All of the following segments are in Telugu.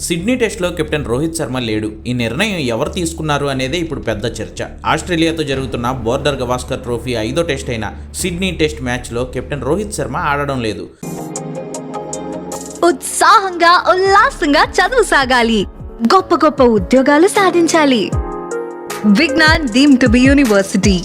సిడ్నీ టెస్ట్లో కెప్టెన్ రోహిత్ శర్మ లేడు. ఈ నిర్ణయం ఎవరు తీసుకున్నారు అనేదే ఇప్పుడు పెద్ద చర్చ. ఆస్ట్రేలియాతో జరుగుతున్న బోర్డర్ గవాస్కర్ ట్రోఫీ ఐదో టెస్ట్ అయిన సిడ్నీ టెస్ట్ మ్యాచ్లో కెప్టెన్ రోహిత్ శర్మ ఆడడం లేదు. ఉత్సాహంగా ఉల్లాసంగా చదువు సాగాలి. గొప్ప గొప్ప ఉద్యోగాలు సాధించాలి. Vignan deemed to be university.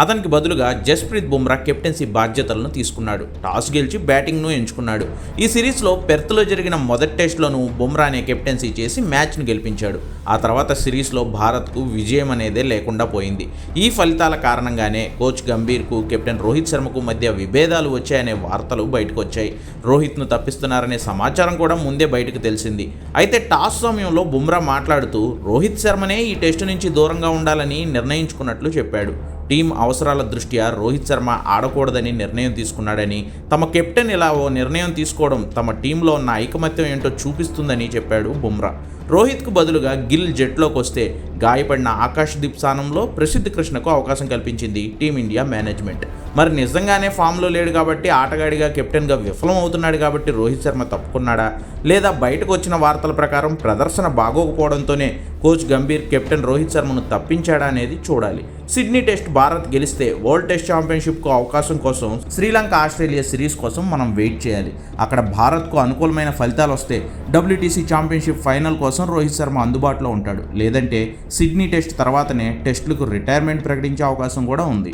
అతనికి బదులుగా జస్ప్రీత్ బుమ్రా కెప్టెన్సీ బాధ్యతలను తీసుకున్నాడు. టాస్ గెలిచి బ్యాటింగ్ను ఎంచుకున్నాడు. ఈ సిరీస్లో పెర్త్లో జరిగిన మొదటి టెస్ట్లోనూ బుమ్రానే కెప్టెన్సీ చేసి మ్యాచ్ను గెలిపించాడు. ఆ తర్వాత సిరీస్లో భారత్కు విజయం అనేదే లేకుండా పోయింది. ఈ ఫలితాల కారణంగానే కోచ్ గంభీర్కు కెప్టెన్ రోహిత్ శర్మకు మధ్య విభేదాలు వచ్చాయనే వార్తలు బయటకు వచ్చాయి రోహిత్ను తప్పిస్తున్నారనే సమాచారం కూడా ముందే బయటకు తెలిసింది. అయితే టాస్ సమయంలో బుమ్రా మాట్లాడుతూ రోహిత్ శర్మనే ఈ టెస్టు నుంచి దూరంగా ఉండాలని నిర్ణయించుకున్నట్లు చెప్పాడు. టీం అవసరాల దృష్ట్యా రోహిత్ శర్మ ఆడకూడదని నిర్ణయం తీసుకున్నాడని తమ కెప్టెన్ ఇలా ఓ నిర్ణయం తీసుకోవడం తమ టీంలో ఉన్న ఐకమత్యం ఏంటో చూపిస్తుందని చెప్పాడు బుమ్రా. రోహిత్కు బదులుగా గిల్ జట్లోకి వస్తే గాయపడిన ఆకాష్ దీప్ స్థానంలో ప్రసిద్ధ కృష్ణకు అవకాశం కల్పించింది టీమిండియా మేనేజ్మెంట్. మరి నిజంగానే ఫామ్లో లేడు కాబట్టి ఆటగాడిగా కెప్టెన్గా విఫలం అవుతున్నాడు కాబట్టి రోహిత్ శర్మ తప్పుకున్నాడా? లేదా బయటకు వచ్చిన వార్తల ప్రకారం ప్రదర్శన బాగోకపోవడంతోనే కోచ్ గంభీర్ కెప్టెన్ రోహిత్ శర్మను తప్పించాడా అనేది చూడాలి. సిడ్నీ టెస్ట్ భారత్ గెలిస్తే వరల్డ్ టెస్ట్ ఛాంపియన్షిప్కు అవకాశం కోసం శ్రీలంక ఆస్ట్రేలియా సిరీస్ కోసం మనం వెయిట్ చేయాలి. అక్కడ భారత్కు అనుకూలమైన ఫలితాలు వస్తే డబ్ల్యూటీసీ ఛాంపియన్షిప్ ఫైనల్ కోసం రోహిత్ శర్మ అందుబాటులో ఉంటాడు. లేదంటే సిడ్నీ టెస్ట్ తర్వాతనే టెస్టులకు రిటైర్మెంట్ ప్రకటించే అవకాశం కూడా ఉంది.